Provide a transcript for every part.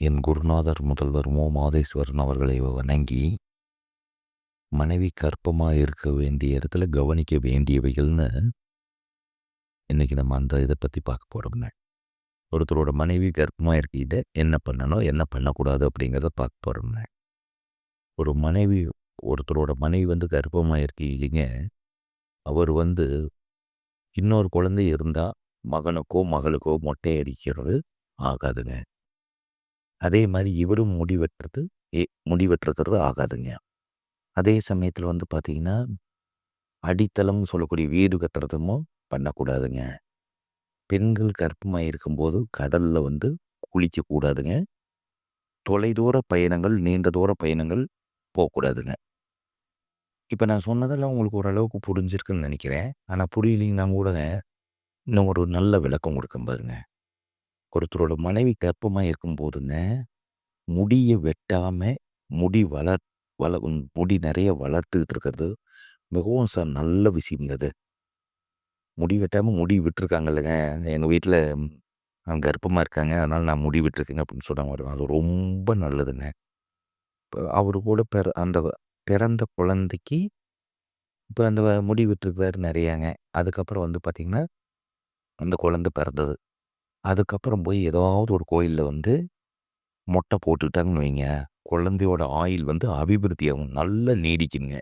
என் குருநாதர் முதல்வர் மோ. மாதேஸ்வரன் அவர்களை வணங்கி மனைவி கற்பமாக இருக்க வேண்டிய இடத்துல கவனிக்க வேண்டியவைகள்னு இன்றைக்கி நம்ம அந்த இதை பற்றி பார்க்க போகிறோம்ங்க ஒருத்தரோட மனைவி கர்ப்பமாக இருக்கிட்டு என்ன பண்ணணும் என்ன பண்ணக்கூடாது அப்படிங்கிறத பார்க்க போகிறோம்ங்க ஒரு மனைவி ஒருத்தரோட மனைவி வந்து கர்ப்பமாக இருக்கீங்க. அவர் வந்து இன்னொரு குழந்தை இருந்தால் மகனுக்கோ மகளுக்கோ மொட்டை அடிக்கிறது ஆகாதுங்க. அதே மாதிரி இவரும் முடி ஏ முடி ஆகாதுங்க. அதே சமயத்தில் வந்து பார்த்தீங்கன்னா அடித்தளம்னு சொல்லக்கூடிய வீடு கட்டுறதுமோ பண்ணக்கூடாதுங்க. பெண்கள் கர்ப்பமாக இருக்கும்போது கடலில் வந்து குளிக்கக்கூடாதுங்க. தொலைதூர பயணங்கள் நீண்ட தூர பயணங்கள் போகக்கூடாதுங்க இப்போ நான் சொன்னதெல்லாம் உங்களுக்கு ஓரளவுக்கு புரிஞ்சிருக்குன்னு நினைக்கிறேன். ஆனால் புரியலிங்கன்னா கூட இன்னும் ஒரு நல்ல விளக்கம் கொடுக்க பாருங்க. ஒருத்தரோட மனைவி கர்ப்பமாக இருக்கும்போதுங்க முடியை வெட்டாமல் முடி வளர் வள முடி நிறைய வளர்த்துக்கிட்டு இருக்கிறது மிகவும் சார் நல்ல விஷயங்க அது. முடி வெட்டாமல் முடி விட்டுருக்காங்க இல்லைங்க. எங்கள் வீட்டில் கர்ப்பமாக இருக்காங்க. அதனால் நான் முடி விட்டுருக்கேங்க அப்படின்னு சொன்னாங்க அது ரொம்ப நல்லதுங்க. இப்போ அவர் கூட பிற அந்த பிறந்த குழந்தைக்கு இப்போ அந்த முடி விட்டுருக்காரு நிறையாங்க. அதுக்கப்புறம் வந்து பார்த்திங்கன்னா அந்த குழந்தை பிறந்தது. அதுக்கப்புறம் போய் ஏதாவது ஒரு கோயிலில் வந்து மொட்டை போட்டுக்கிட்டாங்கன்னு வைங்க. குழந்தையோட ஆயில் வந்து அபிவிருத்தியாகும் நல்லா நீடிக்குங்க.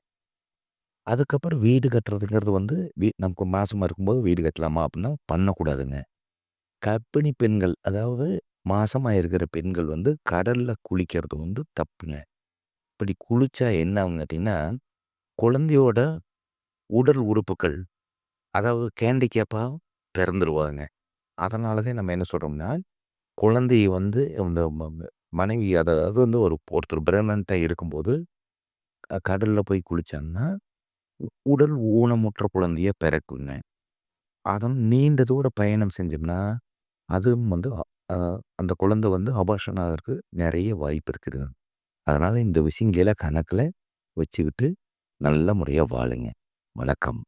அதுக்கப்புறம் வீடு கட்டுறதுங்கிறது வந்து வீ நமக்கு மாதமாக இருக்கும்போது வீடு கட்டலாமா அப்படின்னா பண்ணக்கூடாதுங்க. கர்ப்பிணி பெண்கள் அதாவது மாசமாக இருக்கிற பெண்கள் வந்து கடலில் குளிக்கிறது வந்து தப்புங்க. இப்படி குளித்தா என்ன ஆகும் கேட்டிங்கன்னா குழந்தையோட உடல் உறுப்புகள் அதாவது கேண்டிகேப்பாக பிறந்துருவாங்க. அதனால தான் நம்ம என்ன சொல்கிறோம்னா குழந்தையை வந்து இந்த மனைவி அதாவது வந்து ஒரு ஒருத்தர் பிரெக்னண்ட்டாக இருக்கும்போது கடலில் போய் குளித்தாங்கன்னா உடல் ஊனமுற்ற குழந்தைய பிறக்குங்க. அதன் நீண்ட தூர பயணம் செஞ்சோம்னா அதுவும் வந்து அந்த குழந்தை வந்து அபாஷன் ஆகிறதுக்கு நிறைய வாய்ப்பு இருக்குது. அதனால் இந்த விஷயங்களை கணக்கில் வச்சுக்கிட்டு நல்ல முறையாக வாழுங்க. வணக்கம்.